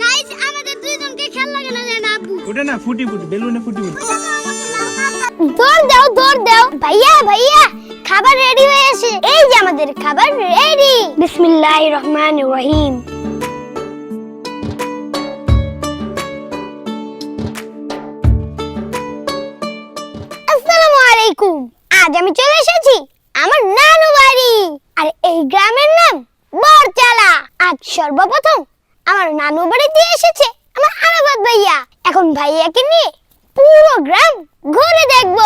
Guys আমাদের দুইজনকে খেল লাগে না আব্বু। ওটা না ফুটি ফুটি বেলুনে ফুটি ফুটি। দৌড় দাও দৌড় দাও। ভাইয়া ভাইয়া খাবার রেডি হয়ে এসে এই যে আমাদের খাবার রেডি বিসমিল্লাহির রহমানির রহিম। আসসালামু আলাইকুম। আজ আমি চলে এসেছি আমার নানু বাড়ি। আর এই গ্রামের নাম বরচালা। আজ সর্বপ্রথম আমার নানু বাড়িতে এসেছে আমার আরাফাত ভাইয়া। এখন ভাইয়াকে নিয়ে পুরো গ্রাম ঘুরে দেখব।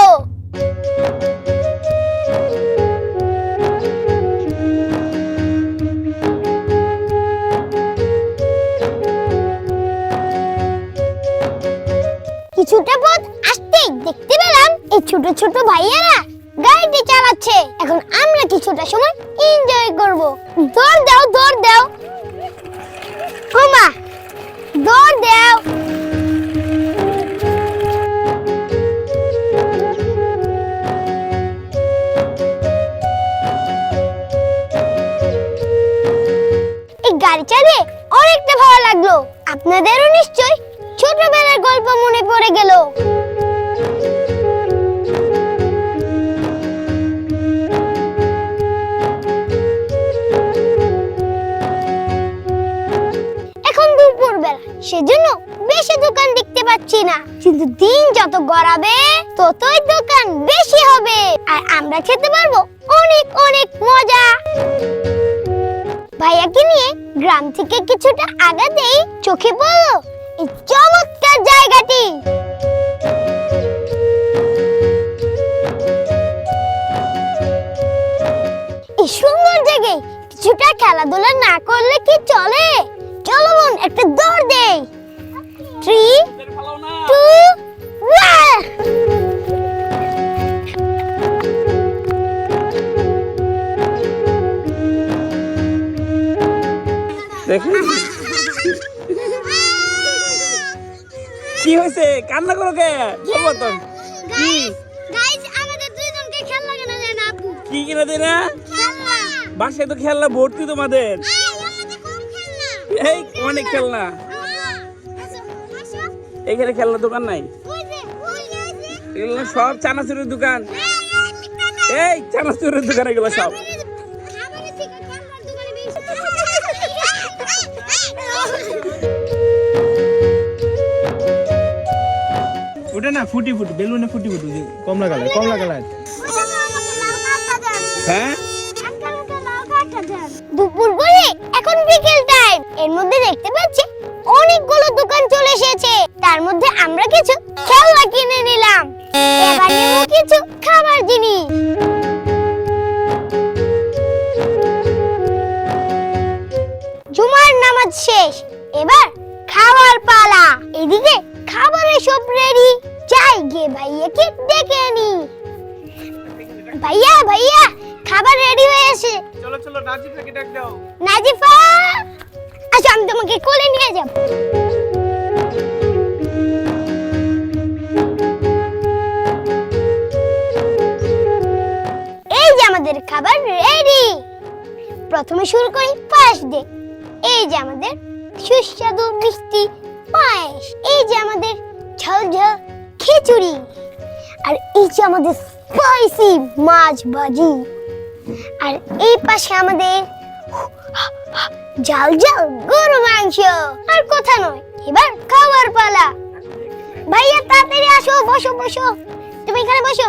কিছুটা পথ আসতেই দেখতে পেলাম এই ছোট ছোট ভাইয়ারা গাড়িটি চালাচ্ছে। এখন আমরা কিছুটা সময় এনজয় করব। দৌড় দাও দৌড় দাও। এই অনেকটা ভালো লাগল। আপনাদেরও নিশ্চয় ছোটবেলার গল্প মনে পড়ে গেল। এখন দুপুর বেলা সেজন্য বেশি দোকান দেখতে পাচ্ছি না। কিন্তু দিন যত গড়াবে, ততই দোকান বেশি হবে। আর আমরা খেতে পারব অনেক অনেক মজা। গ্রাম থেকে কিছুটা আগাতেই চোখে পড়ল এই চমৎকার জায়গাটি। এই সুন্দর জায়গায় কিছুটা খেলাধুলা না করলে কি চলে? চলো বোন, একটা দেখি কি হয়েছে? কান্না করো কে? পরিবর্তন কি? গাইস আমাদের দুইজনকে খেল লাগে না আপু। কি কিনে দে না? বাসায় তো খেলনা ভর্তি তোমাদের। এই অনেক খেলনা। এখানে খেলনা দোকান নাই। এগুলো সব চানাচুরের দোকান। এই, এই, মিথ্যা এই চানাচুরের দোকান এগুলো সব। ওটা না, ফুটি ফুটি, বেলুনে ফুটি ফুটি কমলা কালার কমলা কালার। হ্যাঁ? দুপুর বলে এখন বিকেল টাইম এর মধ্যে দেখতে পাচ্ছি অনেকগুলো দোকান চলে এসেছে। তার মধ্যে আমরা কিছু খেলনা কিনে নিলাম। এবার কিছু খাবার জিনিস। জুমার নামাজ শেষ। এবার খাওয়ার পালা। এদিকে খাবারের সব রেডি যাই গিয়ে ভাইয়াকে ডেকে আনি। ভাইয়া ভাইয়া খাবার রেডি হয়ে এসে চলো চলো নাজিফাকে ডাক দাও। নাজিফা আচ্ছা আমি তোমাকে কোলে নিয়ে যাব। এই যে আমাদের খাবার রেডি প্রথমে শুরু করি পায়েস দিয়ে। এই যে আমাদের সুস্বাদু মিষ্টি পায়েস। এই যে আমাদের ঝাল ঝাল খিচুড়ি। আর এই যে আমাদের স্পাইসি মাছ ভাজি। আর এই পাশে আমাদের ঝাল ঝাল গরু মাংস। আর কথা নয়, এবার খাবার পালা। ভাইয়া, তাড়াতাড়ি আসো, বসো বসো। তুমি এখানে বসো।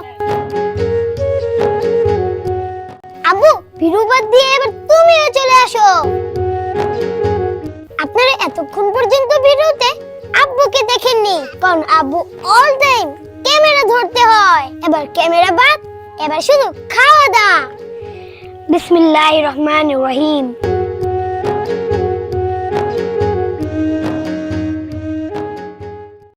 আব্বু বিরুবাদ দিয়ে এবার তুমিও চলে আসো। আপনারা এতক্ষণ পর্যন্ত ভিডিওতে আব্বুকে দেখেননি। কারণ আব্বু অল টাইম ক্যামেরা ধরতে হয়। এবার ক্যামেরা বাদ, এবার শুধু খাওয়া দাওয়া। বিসমিল্লাহির রহমানির রহিম।